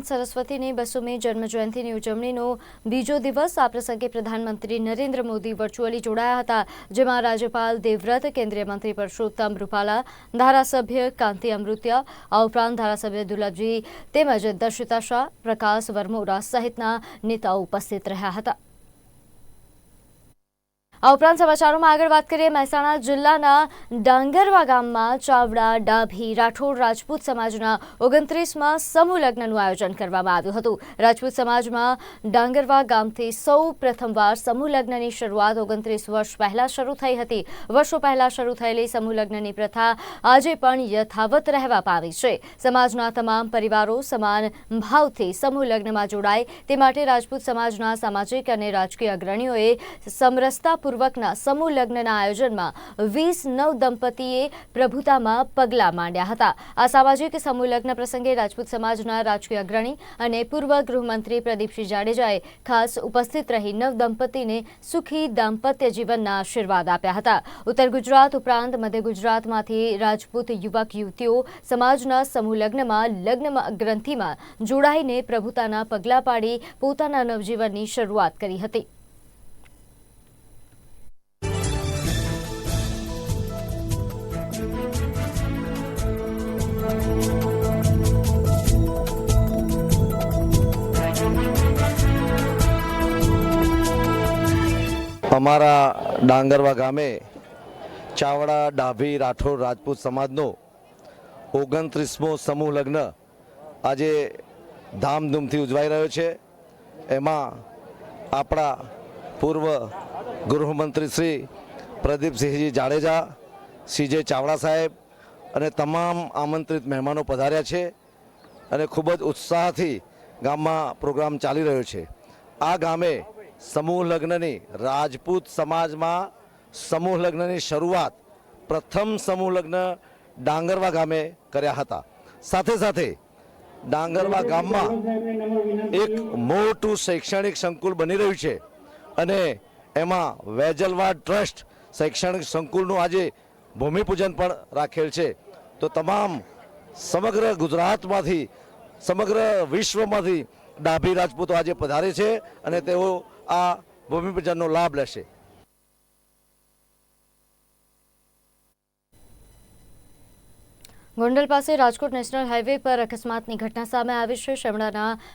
સરસ્વતીની બસોમી જન્મજયંતિની ઉજવણીનો બીજો દિવસ આ પ્રસંગે પ્રધાનમંત્રી નરેન્દ્ર મોદી વર્ચ્યુઅલી જોડાયા હતા, જેમાં રાજ્યપાલ દેવવ્રત, કેન્દ્રીય મંત્રી પરસોત્તમ રૂપાલા, ધારાસભ્ય કાંતિ અમૃત્ય, આ ઉપરાંત ધારાસભ્ય દુર્લભજી તેમજ દર્શિતા શાહ, પ્રકાશ વર્મોરા સહિતના નેતાઓ ઉપસ્થિત રહ્યા હતા. આ ઉપરાંત સમાચારોમાં આગળ વાત કરીએ, મહેસાણા જિલ્લાના ડાંગરવા ગામમાં ચાવડા, ડાભી, રાઠોડ, રાજપૂત સમાજના ઓગણત્રીસમાં સમૂહ લગ્નનું આયોજન કરવામાં આવ્યું હતું. રાજપૂત સમાજમાં ડાંગરવા ગામથી સૌ પ્રથમવાર સમૂહ લગ્નની શરૂઆત ઓગણત્રીસ વર્ષ પહેલા શરૂ થઈ હતી. વર્ષો પહેલા શરૂ થયેલી સમૂહ લગ્નની પ્રથા આજે પણ યથાવત રહેવા પામી છે. સમાજના તમામ પરિવારો સમાન ભાવથી સમૂહ લગ્નમાં જોડાય. તે માટે રાજપૂત સમાજના સામાજિક અને રાજકીય અગ્રણીઓએ સમરસતાપૂર્વકના સમૂહ લગ્નના આયોજનમાં વીસ નવ દંપતીએ પ્રભુતામાં પગલાં માંડ્યા હતા. આ સામાજિક સમૂહ લગ્ન પ્રસંગે રાજપૂત સમાજના રાજકીય અગ્રણી અને પૂર્વ ગૃહમંત્રી પ્રદીપસિંહ જાડેજાએ ખાસ ઉપસ્થિત રહી નવ દંપતીને સુખી દાંપત્ય જીવનના આશીર્વાદ આપ્યા હતા. ઉત્તર ગુજરાત ઉપરાંત મધ્ય ગુજરાતમાંથી રાજપૂત યુવક યુવતીઓ સમાજના સમૂહ લગ્નમાં લગ્ન ગ્રંથિમાં જોડાઈને પ્રભુતાના પગલાં પાડી પોતાના નવજીવનની શરૂઆત કરી હતી. અમારા ડાંગરવા ગામે ચાવડા, ડાભી, રાઠોડ, રાજપૂત સમાજનો ઓગણત્રીસમો સમૂહ લગ્ન આજે ધામધૂમથી ઉજવાઈ રહ્યો છે. એમાં આપણા પૂર્વ ગૃહમંત્રી શ્રી પ્રદીપસિંહજી જાડેજા, સીજે ચાવડા સાહેબ અને તમામ આમંત્રિત મહેમાનો પધાર્યા છે અને ખૂબ જ ઉત્સાહથી ગામમાં પ્રોગ્રામ ચાલી રહ્યો છે. આ ગામે સમૂહ લગ્નની રાજપૂત સમાજમાં સમૂહ લગ્નની શરૂઆત પ્રથમ સમૂહ લગ્ન ડાંગરવા ગામે કર્યા હતા. સાથે સાથે ડાંગરવા ગામમાં એક મોટું શૈક્ષણિક સંકુલ બની રહ્યું છે અને એમાં વેજલવાડ ટ્રસ્ટ શૈક્ષણિક સંકુલનું આજે ભૂમિપૂજન પણ રાખેલ છે. તો તમામ સમગ્ર ગુજરાતમાંથી, સમગ્ર વિશ્વમાંથી ડાભી રાજપૂતો આજે પધારે છે અને તેઓ આ ભૂમિપૂજનનો લાભ લેશે. ગોંડલ પાસે રાજકોટ નેશનલ હાઈવે પર અકસ્માતની ઘટના સામે આવી છે. શમડાના